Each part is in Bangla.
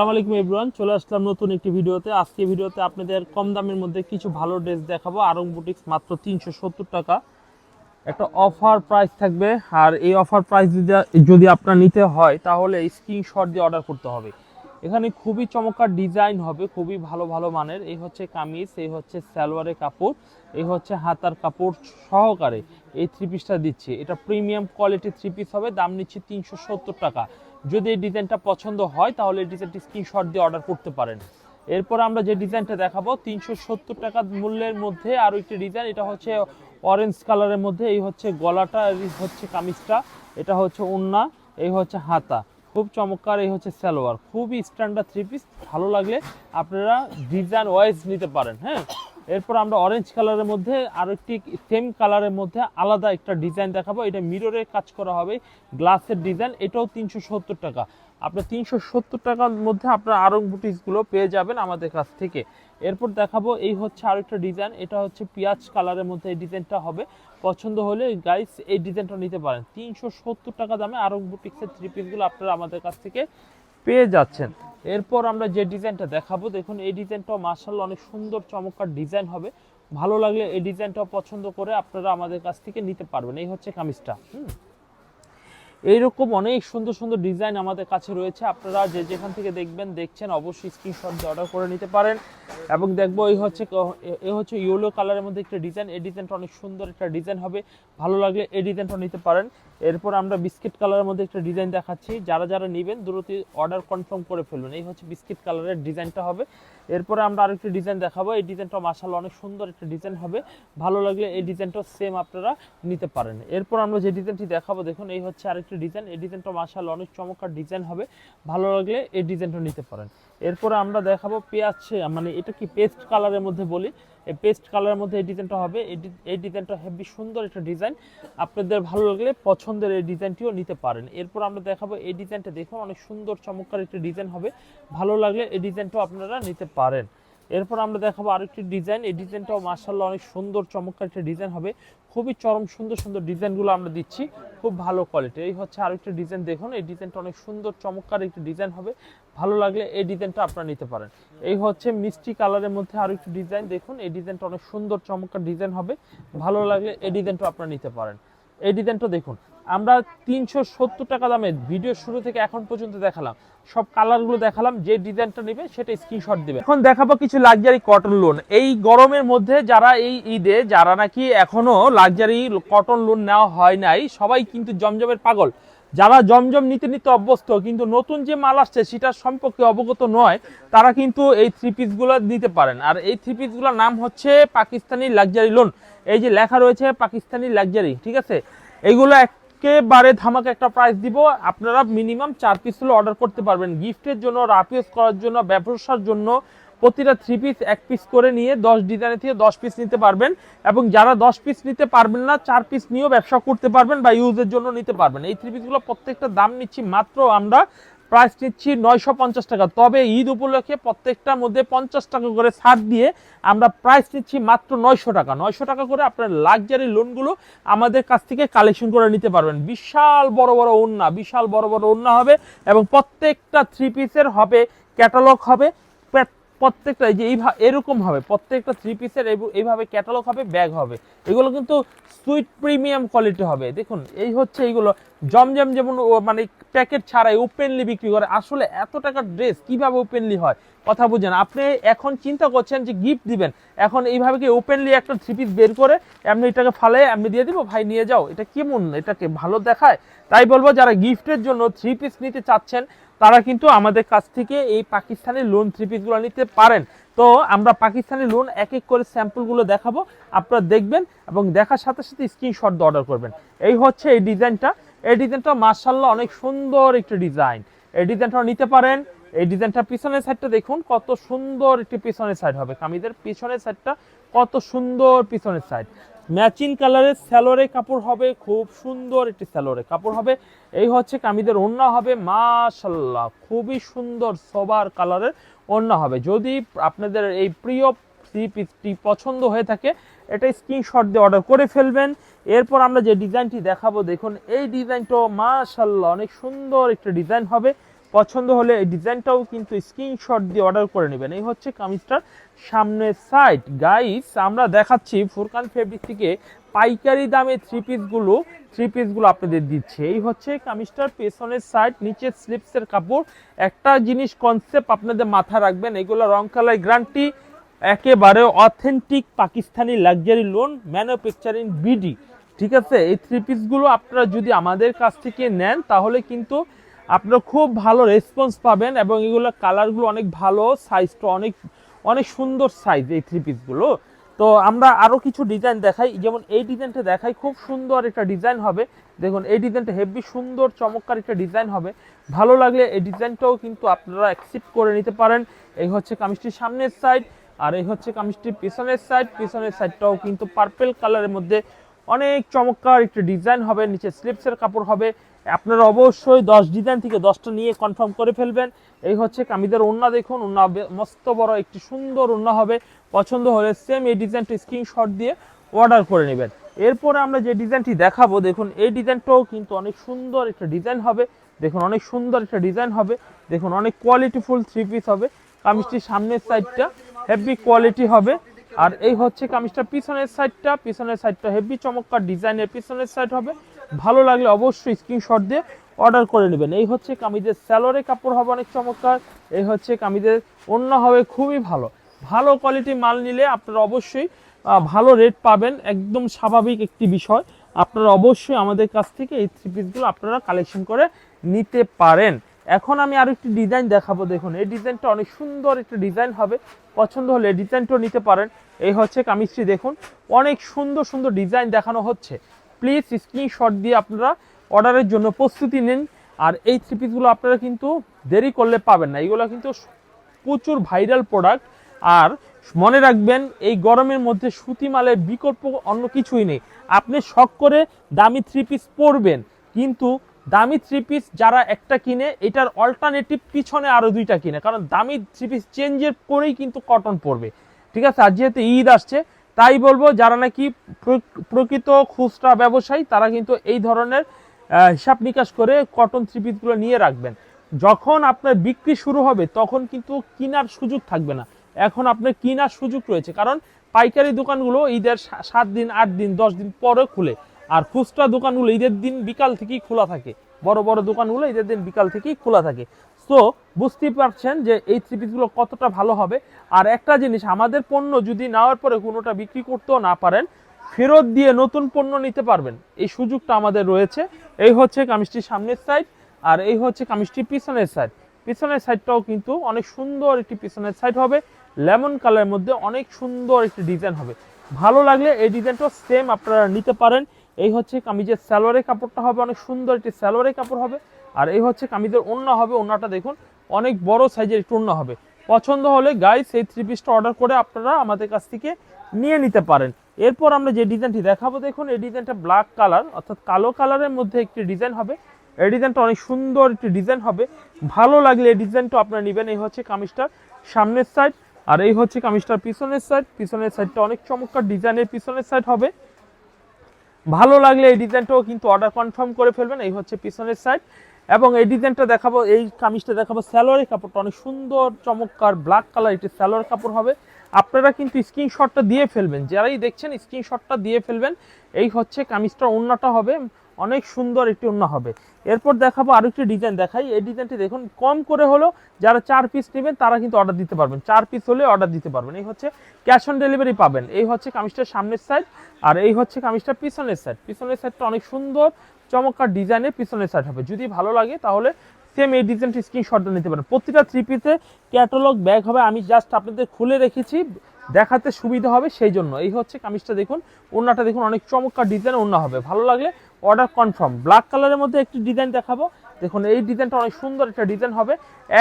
আসসালামু আলাইকুম এভরিওয়ান, চলে আসলাম নতুন একটি ভিডিওতে। আজকে ভিডিওতে আপনাদের কম দামের মধ্যে কিছু ভালো ড্রেস দেখাবো। আরং বুটিক্স মাত্র তিনশো সত্তর টাকা। একটা অফার প্রাইস থাকবে। আর এই অফার প্রাইস যদি আপনার নিতে হয়, তাহলে স্ক্রিনশট দিয়ে অর্ডার করতে হবে। এখানে খুবই চমৎকার ডিজাইন হবে, খুবই ভালো ভালো মানের। এই হচ্ছে কামিজ, এই হচ্ছে সালোয়ারের কাপড়, এই হচ্ছে হাতার কাপড় সহকারে। এই থ্রি পিসটা দিচ্ছি। এটা প্রিমিয়াম কোয়ালিটির থ্রি পিস হবে, দাম নিচ্ছে তিনশো সত্তর টাকা। যদি এই ডিজাইনটা পছন্দ হয়, তাহলে এই ডিজাইনটি স্ক্রিনশট দিয়ে অর্ডার করতে পারেন। এরপর আমরা যে ডিজাইনটা দেখাবো, তিনশো সত্তর টাকা মূল্যের মধ্যে আরও একটি ডিজাইন, এটা হচ্ছে অরেঞ্জ কালারের মধ্যে, এই হচ্ছে গলাটা এই হচ্ছে কামিজটা, এটা হচ্ছে ওন্না এই হচ্ছে হাতা। খুব চমৎকার, এই হচ্ছে সালোয়ার। খুবই স্ট্যান্ডার্ড থ্রি পিস ভালো লাগলে আপনারা ডিজাইন ওয়াইজ নিতে পারেন হ্যাঁ? এরপর আমরা অরেঞ্জ কালারের মধ্যে আরও একটি সেম কালারের মধ্যে আলাদা একটা ডিজাইন দেখাবো। এটা মিররের কাজ করা হবে গ্লাসের ডিজাইন এটাও তিনশো সত্তর টাকা। আপনার তিনশো সত্তর টাকার মধ্যে আপনার আরং বুটিসগুলো পেয়ে যাবেন আমাদের কাছ থেকে। এরপর দেখাবো, এই হচ্ছে আরেকটা ডিজাইন এটা হচ্ছে পেঁয়াজ কালারের মধ্যে এই ডিজাইনটা হবে। পছন্দ হলে গাইস এই ডিজাইনটা নিতে পারেন। তিনশো সত্তর টাকা দামে আরং বুটিক্সের থ্রি পিসগুলো আপনারা আমাদের কাছ থেকে পেয়ে যাচ্ছেন। এরপর আমরা যে ডিজাইনটা দেখাবো, দেখুন এই ডিজাইনটাও মার্শাল্লাহ অনেক সুন্দর, চমৎকার ডিজাইন হবে। ভালো লাগলে এই ডিজাইনটাও পছন্দ করে আপনারা আমাদের কাছ থেকে নিতে পারবেন। এই হচ্ছে কামিজটা, হুম। এইরকম অনেক সুন্দর সুন্দর ডিজাইন আমাদের কাছে রয়েছে। আপনারা যে যেখান থেকে দেখবেন, দেখছেন, অবশ্যই স্ক্রিনশট দিয়ে অর্ডার করে নিতে পারেন। এবং দেখব এই হচ্ছে, এ হচ্ছে ইয়েলো কালারের মধ্যে একটা ডিজাইন। এই ডিজাইনটা অনেক সুন্দর একটা ডিজাইন হবে। ভালো লাগলে এই ডিজাইনটা নিতে পারেন। এরপর আমরা বিস্কিট কালারের মধ্যে একটা ডিজাইন দেখাচ্ছি। যারা যারা নেবেন দ্রুত অর্ডার কনফার্ম করে ফেলবেন। এই হচ্ছে বিস্কিট কালারের ডিজাইনটা হবে। এরপরে আমরা আরেকটি ডিজাইন দেখাবো। এই ডিজাইনটা মাসাল অনেক সুন্দর একটা ডিজাইন হবে। ভালো লাগলে এই ডিজাইনটাও সেম আপনারা নিতে পারেন। এরপর আমরা যে ডিজাইনটি দেখাবো, দেখুন, এই হচ্ছে আরেকটি ডিজাইন। এই ডিজাইনটা মাসাল অনেক চমৎকার ডিজাইন হবে। ভালো লাগলে এই ডিজাইনটা নিতে পারেন। এরপরে আমরা দেখাবো পেঁয়াজ মানে এটা কি পেস্ট কালারের মধ্যে বলি? এই পেস্ট কালারের মধ্যে এই ডিজাইনটা হবে। এই ডিজাইনটা হেভি সুন্দর একটা ডিজাইন আপনাদের ভালো লাগলে পছন্দের এই ডিজাইনটিও নিতে পারেন। এরপর আমরা দেখাবো এই ডিজাইনটা দেখুন, অনেক সুন্দর চমৎকার একটা ডিজাইন হবে। ভালো লাগলে এই ডিজাইনটাও আপনারা নিতে পারেন। এরপর আমরা দেখাবো আরেকটি ডিজাইন। এই ডিজাইনটাও মার্শাল্লাহ অনেক সুন্দর, চমৎকার একটা ডিজাইন হবে। খুবই চরম সুন্দর সুন্দর ডিজাইনগুলো আমরা দিচ্ছি। খুব ভালো কোয়ালিটি এই হচ্ছে আরেকটি ডিজাইন দেখুন। এই ডিজাইনটা অনেক সুন্দর, চমৎকার একটি ডিজাইন হবে। ভালো লাগলে এই ডিজাইনটা আপনারা নিতে পারেন। এই হচ্ছে মিষ্টি কালারের মধ্যে আরও একটি ডিজাইন দেখুন। এই ডিজাইনটা অনেক সুন্দর, চমৎকার ডিজাইন হবে। ভালো লাগলে এই ডিজাইনটা আপনারা নিতে পারেন। এই ডিজাইনটা দেখুন। আমরা তিনশো সত্তর টাকা দামে ভিডিও শুরু থেকে এখন পর্যন্ত দেখালাম। সব কালারগুলো দেখালাম, যে ডিজাইনটা নেবে সেটা স্ক্রিনশট দেবে। এখন দেখাবো কিছু লাক্সারি কটন লোন এই গরমের মধ্যে যারা এই ঈদে, যারা নাকি এখনও লাক্সারি কটন লোন নেওয়া হয় নাই, সবাই কিন্তু জমজমের পাগল। যারা জমজম নিতে নিতে অভ্যস্ত, কিন্তু নতুন যে মাল আসছে সেটার সম্পর্কে অবগত নয়, তারা কিন্তু এই থ্রি পিসগুলো নিতে পারেন। আর এই থ্রি পিসগুলোর নাম হচ্ছে পাকিস্তানি লাক্সারি লোন এই যে লেখা রয়েছে পাকিস্তানি লাক্সারি ঠিক আছে? এইগুলো একেবারে ধামাকে একটা প্রাইস দিব। আপনারা মিনিমাম চার পিস হলে অর্ডার করতে পারবেন। গিফটের জন্য রাফিউজ করার জন্য, ব্যবসার জন্য প্রতিটা থ্রি পিস এক পিস করে নিয়ে দশ ডিজাইনের থেকে দশ পিস নিতে পারবেন। এবং যারা দশ পিস নিতে পারবেন না, চার পিস নিয়েও ব্যবসা করতে পারবেন বা ইউজের জন্য নিতে পারবেন। এই থ্রি পিসগুলো প্রত্যেকটা দাম নিচ্ছি মাত্র আমরা প্রাইস নিচ্ছি নয়শো পঞ্চাশ টাকা। তবে ঈদ উপলক্ষে প্রত্যেকটার মধ্যে পঞ্চাশ টাকা করে ছাড় দিয়ে আমরা প্রাইস নিচ্ছি মাত্র নয়শো টাকা। নয়শো টাকা করে আপনার লাক্সারি লোনগুলো আমাদের কাছ থেকে কালেকশন করে নিতে পারবেন। বিশাল বড় বড় ওন্না বিশাল বড় বড় ওন্না হবে এবং প্রত্যেকটা থ্রি পিসের হবে ক্যাটালগ হবে। প্রত্যেকটা এই যে এইভাবে এরকম হবে প্রত্যেকটা থ্রি পিসের এইভাবে ক্যাটালগ হবে ব্যাগ হবে। এগুলো কিন্তু সুইট প্রিমিয়াম কোয়ালিটি হবে। দেখুন, এই হচ্ছে এইগুলো, জমজম যেমন মানে প্যাকেট ছাড়াই ওপেনলি বিক্রি করে, আসলে এত টাকার ড্রেস কীভাবে ওপেনলি হয়? কথা বুঝেন, আপনি এখন চিন্তা করছেন যে গিফট দিবেন, এখন এইভাবে কি ওপেনলি একটা থ্রি পিস বের করে, এমনি এটাকে ফালে এমনি দিয়ে দিব, ভাই নিয়ে যাও, এটা কেমন, এটাকে ভালো দেখায়? তাই বলব, যারা গিফটের জন্য থ্রি পিস নিতে চাচ্ছেন তারা কিন্তু আমাদের কাছ থেকে এই পাকিস্তানি লোন থ্রি পিসগুলো নিতে পারেন। তো আমরা পাকিস্তানি লোন এক এক করে স্যাম্পলগুলো দেখাবো, আপনারা দেখবেন এবং দেখার সাথে সাথে স্ক্রিনশট দিয়ে অর্ডার করবেন। এই হচ্ছে এই ডিজাইনটা এই ডিজাইনটা মার্শাল্লাহ অনেক সুন্দর একটা ডিজাইন এই ডিজাইনটা নিতে পারেন। এই ডিজাইনটা পিছনের সাইডটা দেখুন, কত সুন্দর একটি পিছনের সাইড হবে। কামিজের পিছনের সাইডটা কত সুন্দর পিছনের সাইড ম্যাচিং কালারের স্যালোরে কাপড় হবে, খুব সুন্দর একটি স্যালোরে কাপড় হবে। এই হচ্ছে কামিদের ওড়না হবে মাশাল্লাহ খুবই সুন্দর সবার কালারের ওড়না হবে। যদি আপনাদের এই প্রিয় থ্রি পিসটি পছন্দ হয়ে থাকে, এটা স্ক্রিনশট দিয়ে অর্ডার করে ফেলবেন। এরপর আমরা যে ডিজাইনটি দেখাবো, দেখুন, এই ডিজাইনটাও মাশাল্লাহ অনেক সুন্দর একটা ডিজাইন হবে। পছন্দ হলে এই ডিজাইনটাও কিন্তু স্ক্রিনশট দিয়ে অর্ডার করে নেবেন। এই হচ্ছে কামিজটার সামনের সাইড গাইস আমরা দেখাচ্ছি ফুরকান ফেব্রিক থেকে পাইকারি দামে থ্রি পিসগুলো থ্রি পিসগুলো আপনাদের দিচ্ছে। এই হচ্ছে কামিজটার পেছনের সাইড নিচের স্লিপসের কাপড়। একটা জিনিস কনসেপ্ট আপনাদের মাথায় রাখবেন, এগুলো রং কালার গ্রান্টি একেবারে authentic Pakistani luxury lawn manufacturing BD ঠিক আছে? এই থ্রি পিসগুলো আপনারা যদি আমাদের কাছ থেকে নেন, তাহলে কিন্তু আপনারা খুব ভালো রেসপন্স পাবেন এবং এগুলো কালারগুলো অনেক ভালো সাইজটা অনেক অনেক সুন্দর সাইজ এই থ্রি পিসগুলো তো আমরা আরও কিছু ডিজাইন দেখাই। যেমন এই ডিজাইনটা দেখাই, খুব সুন্দর একটা ডিজাইন হবে। দেখুন, এই ডিজাইনটা হেভি সুন্দর, চমৎকার একটা ডিজাইন হবে। ভালো লাগলে এই ডিজাইনটাও কিন্তু আপনারা অ্যাকসেপ্ট করে নিতে পারেন। এই হচ্ছে কামিজটির সামনের সাইড আর এই হচ্ছে কামিজটির পিছনের সাইড পিছনের সাইডটাও কিন্তু পার্পেল কালারের মধ্যে অনেক চমৎকার একটা ডিজাইন হবে। নিচে স্লিপসের কাপড় হবে। আপনারা অবশ্যই দশ ডিজাইন থেকে দশটা নিয়ে কনফার্ম করে ফেলবেন। এই হচ্ছে কামিদের ওন্না দেখুন ওন্না মস্ত বড় একটি সুন্দর ওন্না হবে। পছন্দ হলে সেম এই ডিজাইনটা স্ক্রিনশট দিয়ে অর্ডার করে নেবেন। এরপরে আমরা যে ডিজাইনটি দেখাবো, দেখুন, এই ডিজাইনটাও কিন্তু অনেক সুন্দর একটা ডিজাইন হবে। দেখুন, অনেক সুন্দর একটা ডিজাইন হবে। দেখুন, অনেক কোয়ালিটিফুল থ্রি পিস হবে। কামিজটির সামনের সাইডটা হেভি কোয়ালিটি হবে। আর এই হচ্ছে কামিজটা পিছনের সাইডটা পিছনের সাইডটা হেভি চমৎকার ডিজাইনের পিছনের সাইড হবে। ভালো লাগলে অবশ্যই স্ক্রিনশট দিয়ে অর্ডার করে নেবেন। এই হচ্ছে কামিজের স্যালোরে কাপড় হবে অনেক চমৎকার। এই হচ্ছে কামিজের অন্য হবে খুবই ভালো। ভালো কোয়ালিটি মাল নিলে আপনারা অবশ্যই ভালো রেট পাবেন। একদম স্বাভাবিক একটি বিষয়। আপনারা অবশ্যই আমাদের কাছ থেকে এই থ্রি পিসগুলো আপনারা কালেকশন করে নিতে পারেন। এখন আমি আরও একটি ডিজাইন দেখাবো, দেখুন। এই ডিজাইনটা অনেক সুন্দর একটা ডিজাইন হবে। পছন্দ হলে ডিজাইনটাও নিতে পারেন। এই হচ্ছে কামিজটি, দেখুন। অনেক সুন্দর সুন্দর ডিজাইন দেখানো হচ্ছে। প্লিজ স্ক্রিনশট দিয়ে আপনারা অর্ডারের জন্য প্রস্তুতি নিন। আর এই থ্রি পিসগুলো আপনারা কিন্তু দেরি করলে পাবেন না। এইগুলো কিন্তু প্রচুর ভাইরাল প্রোডাক্ট আর মনে রাখবেন, এই গরমের মধ্যে সুতি মালের বিকল্প অন্য কিছুই নেই। আপনি শখ করে দামি থ্রি পিস পরবেন। কিন্তু দামি থ্রি পিস যারা একটা কিনে, এটার অল্টারনেটিভ পিছনে আরও দুইটা কিনে। কারণ দামি থ্রি পিস চেঞ্জের পরেই কিন্তু কটন পড়বে ঠিক আছে? আর যেহেতু ঈদ আসছে তাই বলব, যারা নাকি প্র- প্রকৃত খুচরা ব্যবসায়ী, তারা কিন্তু এই ধরনের হিসাব নিকাশ করে কটন থ্রি পিসগুলো নিয়ে রাখবেন। যখন আপনার বিক্রি শুরু হবে, তখন কিন্তু কেনার সুযোগ থাকবে না। এখন আপনার কেনার সুযোগ রয়েছে, কারণ পাইকারি দোকানগুলো ঈদের সাত দিন, আট দিন, দশ দিন পরে খুলে। আর খুচরা দোকানগুলো ঈদের দিন বিকাল থেকেই খোলা থাকে। বড় বড় দোকানগুলো ঈদের দিন বিকাল থেকেই খোলা থাকে। সো বুঝতেই পারছেন যে এই থ্রি পিসগুলো কতটা ভালো হবে। আর একটা জিনিস, আমাদের পণ্য যদি নেওয়ার পরে কোনোটা বিক্রি করতেও না পারেন, ফেরত দিয়ে নতুন পণ্য নিতে পারবেন। এই সুযোগটা আমাদের রয়েছে। এই হচ্ছে কামিজটির সামনের সাইড আর এই হচ্ছে কামিজটির পিছনের সাইড পিছনের সাইডটাও কিন্তু অনেক সুন্দর একটি পিছনের সাইড হবে। লেমন কালারের মধ্যে অনেক সুন্দর একটি ডিজাইন হবে। ভালো লাগলে এই ডিজাইনটাও সেম আপনারা নিতে পারেন। এই হচ্ছে কামিজের স্যালোয়ারের কাপড়টা হবে, অনেক সুন্দর একটি স্যালোয়ারের কাপড় হবে। আর এই হচ্ছে কামিজের ওড়না হবে, ওড়নাটা দেখুন, অনেক বড় সাইজের একটু ওড়না হবে। পছন্দ হলে গাইস সেই থ্রি পিসটা অর্ডার করে আপনারা আমাদের কাছ থেকে নিয়ে নিতে পারেন। এরপর আমরা যে ডিজাইনটি দেখাবো, দেখুন, এই ডিজাইনটা ব্ল্যাক কালার অর্থাৎ কালো কালারের মধ্যে একটি ডিজাইন হবে। এই ডিজাইনটা অনেক সুন্দর একটি ডিজাইন হবে। ভালো লাগলে এই ডিজাইনটা আপনারা নেবেন, এই হচ্ছে কামিজটার সামনের সাইড আর এই হচ্ছে কামিজটার পিছনের সাইড পিছনের সাইডটা অনেক চমৎকার ডিজাইনের পিছনের সাইড হবে। ভালো লাগলে এই ডিজাইনটাও কিন্তু অর্ডার কনফার্ম করে ফেলবেন, এই হচ্ছে পিছনের সাইড এবং এই ডিজাইনটা দেখাবো, এই কামিজটা দেখাবো স্যালোয়ারের কাপড়টা অনেক সুন্দর, চমৎকার ব্ল্যাক কালার একটি স্যালোয়ার কাপড় হবে। আপনারা কিন্তু স্ক্রিনশটটা দিয়ে ফেলবেন, যারাই দেখছেন স্ক্রিনশটটা দিয়ে ফেলবেন, এই হচ্ছে কামিজটার ওড়নাটা হবে, অনেক সুন্দর একটি ওড়না হবে। এরপর দেখাবো আরও একটি ডিজাইন দেখাই, এই ডিজাইনটি দেখুন, কম করে হলো যারা চার পিস নেবেন, তারা কিন্তু অর্ডার দিতে পারবেন, চার পিস হলে অর্ডার দিতে পারবেন। এই হচ্ছে ক্যাশ অন ডেলিভারি পাবেন, এই হচ্ছে কামিজটার সামনের সাইড আর এই হচ্ছে কামিজটার পিছনের সাইড পিছনের সাইডটা অনেক সুন্দর চমৎকার ডিজাইনের পিছনের সাইড হবে। যদি ভালো লাগে তাহলে সেম এই ডিজাইনটি স্ক্রিনশটটা নিতে পারেন। প্রতিটা থ্রি পিসে ক্যাটালগ ব্যাগ হবে। আমি জাস্ট আপনাদের খুলে রেখেছি, দেখাতে সুবিধা হবে সেই জন্য। এই হচ্ছে কামিজটা দেখুন, ওড়নাটা দেখুন, অনেক চমৎকার ডিজাইন ওড়না হবে। ভালো লাগলে অর্ডার কনফার্ম ব্ল্যাক কালারের মধ্যে একটি ডিজাইন দেখাবো। দেখুন, এই ডিজাইনটা অনেক সুন্দর একটা ডিজাইন হবে।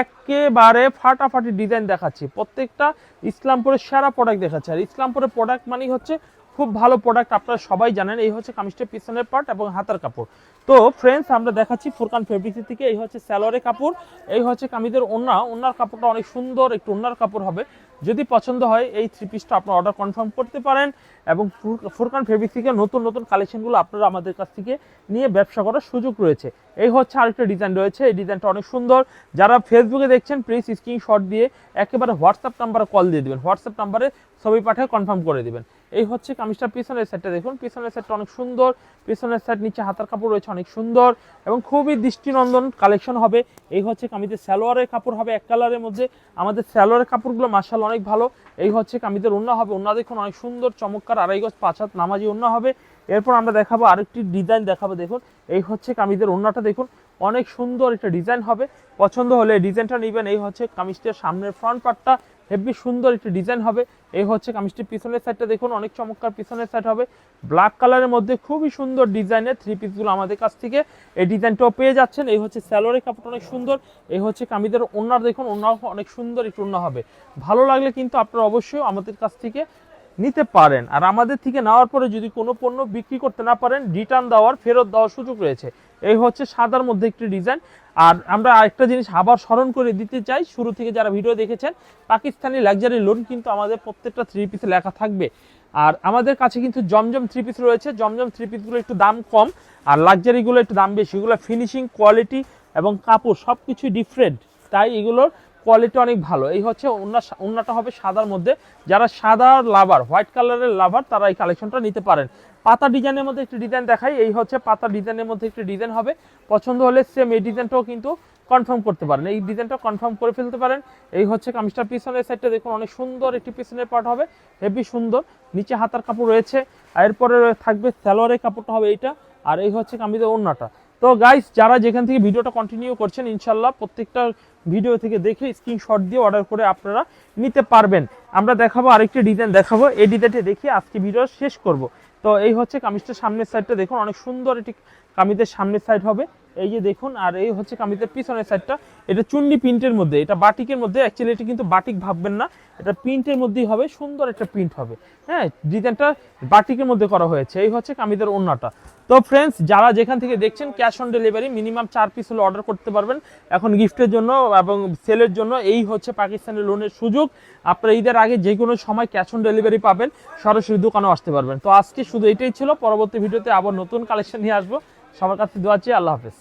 একেবারে ফাটাফাটি ডিজাইন দেখাচ্ছি। প্রত্যেকটা ইসলামপুরের সেরা প্রোডাক্ট দেখাচ্ছে। আর ইসলামপুরের প্রোডাক্ট মানেই হচ্ছে খুব ভালো প্রোডাক্ট আপনারা সবাই জানেন, এই হচ্ছে কামিজটার পিছনের পার্ট এবং হাতার কাপড়। তো ফ্রেন্ডস আমরা দেখাচ্ছি ফুরকান ফেব্রিক্স থেকে, এই হচ্ছে স্যালোয়ারের কাপড়, এই হচ্ছে কামিদের ওন্না, ওন্নার কাপড়টা অনেক সুন্দর, একটু ওন্নার কাপড় হবে। যদি পছন্দ হয়, এই থ্রি পিসটা আপনার অর্ডার কনফার্ম করতে পারেন এবং ফুর- ফুরকান ফেব্রিক থেকে নতুন নতুন কালেকশনগুলো আপনারা আমাদের কাছ থেকে নিয়ে ব্যবসা করার সুযোগ রয়েছে। এই হচ্ছে আরেকটা ডিজাইন রয়েছে, এই ডিজাইনটা অনেক সুন্দর। যারা ফেসবুকে দেখছেন প্লিজ স্ক্রিনশট দিয়ে একেবারে হোয়াটসঅ্যাপ নাম্বারে কল দিয়ে দিবেন। হোয়াটসঅ্যাপ নাম্বারে ছবি পাঠিয়ে কনফার্ম করে দিবেন। এই হচ্ছে কামিজটার পিছনের সেটটা দেখুন। পিছনের সেটটা অনেক সুন্দর। পিছনের সেট নিচে হাতার কাপড় রয়েছে অনেক সুন্দর এবং খুবই দৃষ্টিনন্দন কালেকশন হবে। এই হচ্ছে কামিজের সালোয়ারের কাপড় হবে এক কালারের মধ্যে। আমাদের সালোয়ারের কাপড়গুলো মার্শাল অনেক ভালো। এই হচ্ছে কামিজের ওন্না হবে। ওন্না দেখুন অনেক সুন্দর, চমৎকার। আড়াই গজ, পাঁচ হাত নামাজি ওন্না হবে। এরপর আমরা দেখাবো আরেকটি ডিজাইন দেখাবো। দেখুন, এই হচ্ছে কামিজের ওন্নাটা দেখুন। অনেক সুন্দর একটা ডিজাইন হবে। পছন্দ হলে ডিজাইনটা নেবেন। এই হচ্ছে কামিজটার সামনের ফ্রন্ট পার্টটা হেভি সুন্দর একটি ডিজাইন হবে। এই হচ্ছে কামিজটির পিছনের সাইডটা দেখুন, অনেক চমৎকার পিছনের সাইড হবে। ব্ল্যাক কালারের মধ্যে খুবই সুন্দর ডিজাইনের থ্রি পিসগুলো আমাদের কাছ থেকে এই ডিজাইনটাও পেয়ে যাচ্ছেন। এই হচ্ছে স্যালোয়ারের কাপড় অনেক সুন্দর। এই হচ্ছে কামিজের ওনার দেখুন ওনার অনেক সুন্দর একটু ওনা হবে। ভালো লাগলে কিন্তু আপনারা অবশ্যই আমাদের কাছ থেকে নিতে পারেন। আর আমাদের থেকে নেওয়ার পরে যদি কোনো পণ্য বিক্রি করতে না পারেন, রিটার্ন দেওয়ার, ফেরত দেওয়ার সুযোগ রয়েছে। এই হচ্ছে সাদার মধ্যে একটি ডিজাইন। আর আমরা আরেকটা জিনিস আবার স্মরণ করে দিতে চাই, শুরু থেকে যারা ভিডিও দেখেছেন, পাকিস্তানি লাক্সারি লোন কিন্তু আমাদের প্রত্যেকটা থ্রি পিসে লেখা থাকবে। আর আমাদের কাছে কিন্তু জমজম থ্রি পিস রয়েছে। জমজম থ্রি পিসগুলো একটু দাম কম, আর লাক্সারিগুলো একটু দাম বেশি। এগুলো ফিনিশিং কোয়ালিটি এবং কাপড় সব কিছুই ডিফারেন্ট তাই এগুলোর কোয়ালিটি অনেক ভালো। এই হচ্ছে ওন্নাটা হবে সাদার মধ্যে। যারা সাদা লাভার হোয়াইট কালারের লাভার তারা এই কালেকশনটা নিতে পারেন। পাতা ডিজাইনের মধ্যে একটি ডিজাইন দেখাই। এই হচ্ছে পাতা ডিজাইনের মধ্যে একটি ডিজাইন হবে। পছন্দ হলে সেম এই ডিজাইনটাও কিন্তু কনফার্ম করতে পারেন। এই ডিজাইনটা কনফার্ম করে ফেলতে পারেন। এই হচ্ছে কামিজটার পিছনের সাইডটা দেখুন, অনেক সুন্দর একটি পিছনের পার্ট হবে। হেভি সুন্দর। নিচে হাতার কাপড় রয়েছে। এরপরে থাকবে স্যালোয়ারের কাপড়টা হবে এইটা। আর এই হচ্ছে কামিজের ওড়নাটা। তো গাইস যারা যেখান থেকে ভিডিওটা কন্টিনিউ করছেন ইনশাল্লাহ প্রত্যেকটা ভিডিও থেকে দেখে স্ক্রিনশট দিয়ে অর্ডার করে আপনারা নিতে পারবেন। আমরা দেখাবো আরেকটি ডিজাইন দেখাবো এই ডিজাইনটি দেখিয়ে আজকে ভিডিও শেষ করব। তো এই হচ্ছে কামিজটা সামনের সাইডটা দেখুন, অনেক সুন্দর এটি কামিজের সামনের সাইড হবে। এই যে দেখুন, আর এই হচ্ছে কামিজের পিছনের সাইডটা এটা চুন্ডি প্রিন্টের মধ্যে, এটা বাটিকের মধ্যে। অ্যাকচুয়ালি এটা কিন্তু বাটিক ভাববেন না। এটা প্রিন্টের মধ্যেই হবে, সুন্দর একটা প্রিন্ট হবে। হ্যাঁ ডিজাইনটা বাটিকের মধ্যে করা হয়েছে। এই হচ্ছে কামিজের ওড়নাটা। তো ফ্রেন্ডস যারা যেখান থেকে দেখছেন ক্যাশ অন ডেলিভারি মিনিমাম চার পিস হলে অর্ডার করতে পারবেন। এখন গিফটের জন্য এবং সেলের জন্য এই হচ্ছে পাকিস্তানের লোনের সুযোগ। আপনারা ঈদের আগে যে কোনো সময় ক্যাশ অন ডেলিভারি পাবেন, সরাসরি দোকানেও আসতে পারবেন। তো আজকে শুধু এটাই ছিল। পরবর্তী ভিডিওতে আবার নতুন কালেকশন নিয়ে আসব। সবার কাছে দোয়া চাই, আল্লাহ হাফেজ।